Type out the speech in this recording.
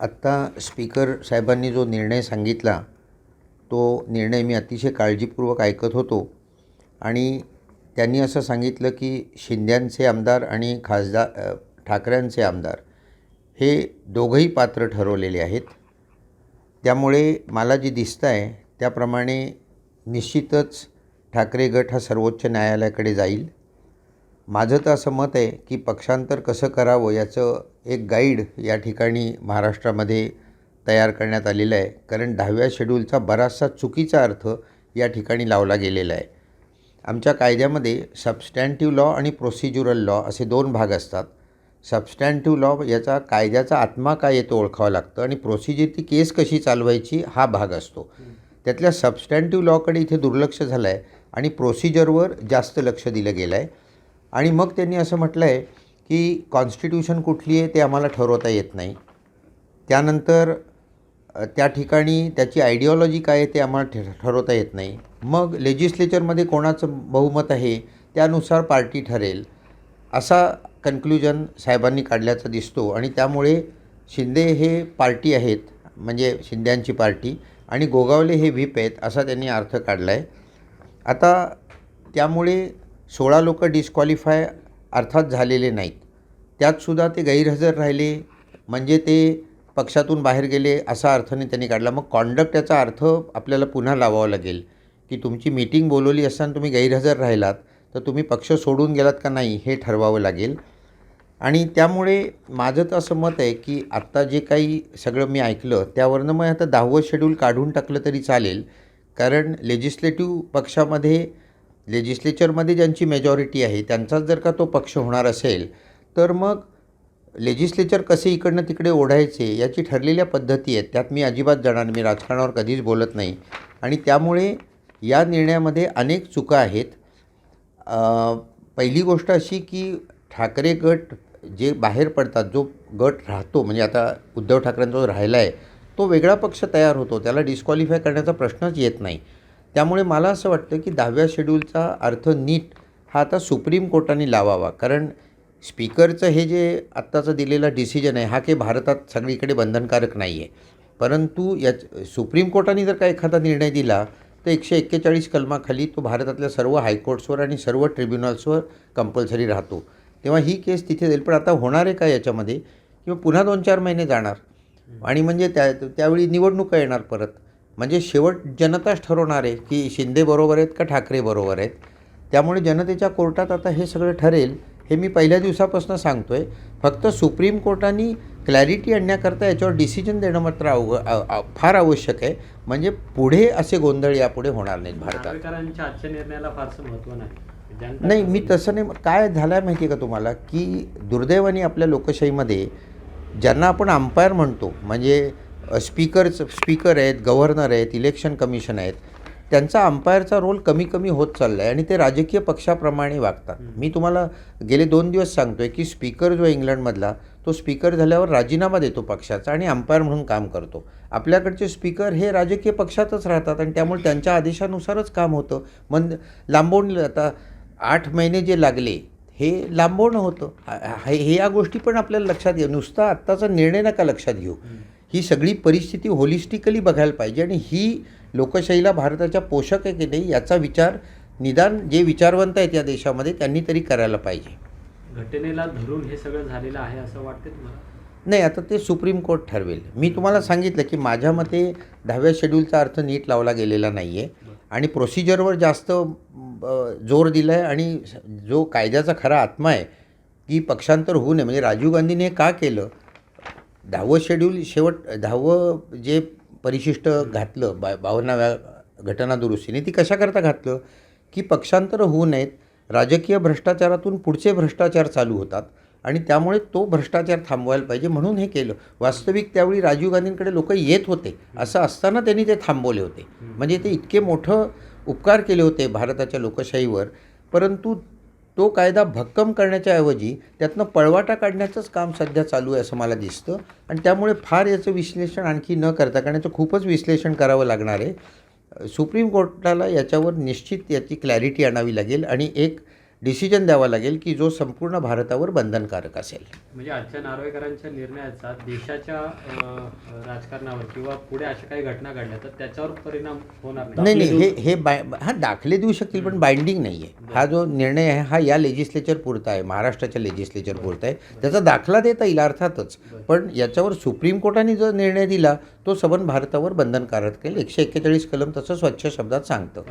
आत्ता स्पीकर साहेबांनी जो निर्णय सांगितला तो निर्णय मी अतिशय काळजीपूर्वक ऐकत होतो. आणि त्यांनी असं सांगितलं की शिंद्यांचे आमदार आणि खासदार ठाकऱ्यांचे आमदार हे दोघंही पात्र ठरवलेले आहेत. त्यामुळे मला जे दिसतं आहे त्याप्रमाणे निश्चितच ठाकरे गट हा सर्वोच्च न्यायालयाकडे जाईल. माझं तर असं मत आहे की पक्षांतर कसं करावं याचं एक गाईड या ठिकाणी महाराष्ट्रामध्ये तयार करण्यात आलेलं आहे. कारण दहाव्या शेड्यूलचा बराचसा चुकीचा अर्थ या ठिकाणी लावला गेलेला आहे. आमच्या कायद्यामध्ये सबस्टँटिव्ह लॉ आणि प्रोसिज्युरल लॉ असे दोन भाग असतात. सबस्टँटिव्ह लॉ याचा कायद्याचा आत्मा काय येतो ओळखावं लागतं आणि प्रोसिजर ती केस कशी चालवायची हा भाग असतो. त्यातल्या सबस्टँटिव्ह लॉकडे इथे दुर्लक्ष झालं आहे आणि प्रोसिजरवर जास्त लक्ष दिलं गेलं आहे आणि मग त्यांनी असं म्हटलं आहे की कॉन्स्टिट्यूशन कुठली आहे ते आम्हाला ठरवता येत नाही. त्यानंतर त्या ठिकाणी त्याची आयडिओलॉजी काय आहे ते आम्हाला ठ ठरवता येत नाही. मग लेजिस्लेचरमध्ये कोणाचं बहुमत आहे त्यानुसार पार्टी ठरेल असा कन्क्लुजन साहेबांनी काढल्याचा दिसतो. आणि त्यामुळे शिंदे हे पार्टी आहेत म्हणजे शिंद्यांची पार्टी आणि गोगावले हे व्हीप आहेत असा त्यांनी अर्थ काढला आहे आता त्यामुळे सोळा लोक डिस्क्वालिफाय अर्थात झालेले नाहीत. त्यातसुद्धा ते गैरहजर राहिले. म्हणजे ते पक्षातून बाहेर गेले असा अर्थाने त्यांनी काढला. मग कॉन्डक्ट याचा अर्थ आपल्याला पुन्हा लावावा लागेल की तुमची मीटिंग बोलवली असताना तुम्ही गैरहजर राहिलात तर तुम्ही पक्ष सोडून गेलात का नाही हे ठरवावं लागेल. आणि त्यामुळे माझं तर असं मत आहे की आत्ता जे काही सगळं मी ऐकलं त्यावरनं मग आता दहावं शेड्यूल काढून टाकलं तरी चालेल. कारण लेजिस्लेटिव्ह पक्षामध्ये लेजिस्लेचरमध्ये ज्यांची मेजॉरिटी आहे त्यांचाच जर का तो पक्ष होणार असेल तर मग लेजिस्लेचर कसे इकडनं तिकडे ओढायचे याची ठरलेल्या पद्धती आहेत. त्यात मी अजिबात जाणार मी राजकारणावर कधीच बोलत नाही. आणि त्यामुळे या निर्णयामध्ये अनेक चुका आहेत. पहिली गोष्ट अशी की ठाकरे गट जे बाहेर पडतात जो गट राहतो म्हणजे आता उद्धव ठाकरेंचा जो राहिला आहे तो वेगळा पक्ष तयार होतो. त्याला डिस्क्वालिफाय करण्याचा प्रश्नच येत नाही. त्यामुळे मला असं वाटतं की दहाव्या शेड्यूलचा अर्थ नीट हा आता सुप्रीम कोर्टाने लावावा. कारण स्पीकरचं हे जे आत्ताचं दिलेला डिसिजन आहे हा काही भारतात सगळीकडे बंधनकारक नाही आहे परंतु या सुप्रीम कोर्टाने जर का एखादा निर्णय दिला तर एकशे एक्केचाळीस कलमाखाली तो भारतातल्या सर्व हायकोर्ट्सवर आणि सर्व ट्रिब्युनल्सवर कंपल्सरी राहतो. तेव्हा ही केस तिथे जाईल पण आता होणार आहे का याच्यामध्ये? किंवा पुन्हा दोन चार महिने जाणार? आणि म्हणजे त्या त्यावेळी निवडणुका येणार परत. म्हणजे शेवट जनताच ठरवणार आहे की शिंदे बरोबर आहेत का ठाकरे बरोबर आहेत. त्यामुळे जनतेच्या कोर्टात आता हे सगळं ठरेल हे मी पहिल्या दिवसापासून सांगतो आहे फक्त सुप्रीम कोर्टाने क्लॅरिटी आणण्याकरता याच्यावर डिसिजन देणं मात्र अव फार आवश्यक आहे. म्हणजे पुढे असे गोंधळ यापुढे होणार नाहीत भारतात. नागरिकांच्या आजच्या निर्णयाला फारसं महत्त्व नाही. नाही मी तसं नाही काय झालं आहे माहिती आहे का तुम्हाला? की दुर्दैवाने आपल्या लोकशाहीमध्ये ज्यांना आपण अंपायर म्हणतो म्हणजे स्पीकरच स्पीकर आहेत गव्हर्नर आहेत इलेक्शन कमिशन आहेत त्यांचा अंपायरचा रोल कमी कमी होत चालला आहे आणि ते राजकीय पक्षाप्रमाणे वागतात. मी तुम्हाला गेले दोन दिवस सांगतो आहे की स्पीकर जो आहे इंग्लंडमधला तो स्पीकर झाल्यावर राजीनामा देतो पक्षाचा आणि अंपायर म्हणून काम करतो. आपल्याकडचे स्पीकर हे राजकीय पक्षातच राहतात आणि त्यामुळे त्यांच्या आदेशानुसारच काम होतं. मन लांबवून आता आठ महिने जे लागले हे लांबवणं होतं. हे या गोष्टी पण आपल्याला लक्षात घेऊ नुसता आत्ताचा निर्णय नका लक्षात घेऊ. ही सगळी परिस्थिती होलिस्टिकली बघायला पाहिजे. आणि ही लोकशाहीला भारताच्या पोषक आहे की नाही याचा विचार निदान जे विचारवंत आहेत या देशामध्ये त्यांनी तरी करायला पाहिजे. घटनेला धरून हे सगळं झालेलं आहे असं वाटतं तुम्हाला? नाही आता ते सुप्रीम कोर्ट ठरवेल. मी तुम्हाला सांगितलं की माझ्या मते दहाव्या शेड्यूलचा अर्थ नीट लावला गेलेला नाही आहे आणि प्रोसिजरवर जास्त जोर दिला आहे आणि जो कायद्याचा खरा आत्मा आहे की पक्षांतर होऊ नये. म्हणजे राजीव गांधीने का केलं? दहावं शेड्यूल शेवट दहावं जे परिशिष्ट घातलं बा बावन्नाव्या घटनादुरुस्तीने ती कशाकरता घातलं? की पक्षांतर होऊ नयेत राजकीय भ्रष्टाचारातून पुढचे भ्रष्टाचार चालू होतात आणि त्यामुळे तो भ्रष्टाचार थांबवायला पाहिजे म्हणून हे केलं. वास्तविक त्यावेळी राजीव गांधींकडे लोक येत होते असं असताना त्यांनी ते थांबवले होते. म्हणजे ते इतके मोठं उपकार केले होते भारताच्या लोकशाहीवर परंतु तो कायदा भक्कम करण्याच्या ऐवजी त्यातनं पळवाटा काढण्याचंच काम सध्या चालू आहे असं मला दिसतं. आणि त्यामुळे फार याचं विश्लेषण आणखी न करता कारण याचं खूपच विश्लेषण करावं लागणार आहे. सुप्रीम कोर्टाला याच्यावर निश्चित याची क्लॅरिटी आणावी लागेल. आणि एक डिसिजन द्यावा लागेल की जो संपूर्ण भारतावर बंधनकारक असेल. म्हणजे आजच्या नार्वेकरांच्या निर्णयाचा देशाच्या राजकारणावर किंवा पुढे अशा काही घटना घडल्या तर त्याच्यावर परिणाम होणार नाही. नाही हे हे बाय हा दाखले देऊ शकतील पण बाइंडिंग नाही आहे. हा जो निर्णय आहे हा या लेजिस्लेचर पुरता आहे महाराष्ट्राच्या लेजिस्लेचर पुरता आहे. त्याचा दाखला देता येईल अर्थातच. पण याच्यावर सुप्रीम कोर्टाने जो निर्णय दिला तो सबन भारतावर बंधनकारक केल एकशे एक्केचाळीस कलम तसं स्वच्छ शब्दात सांगतं.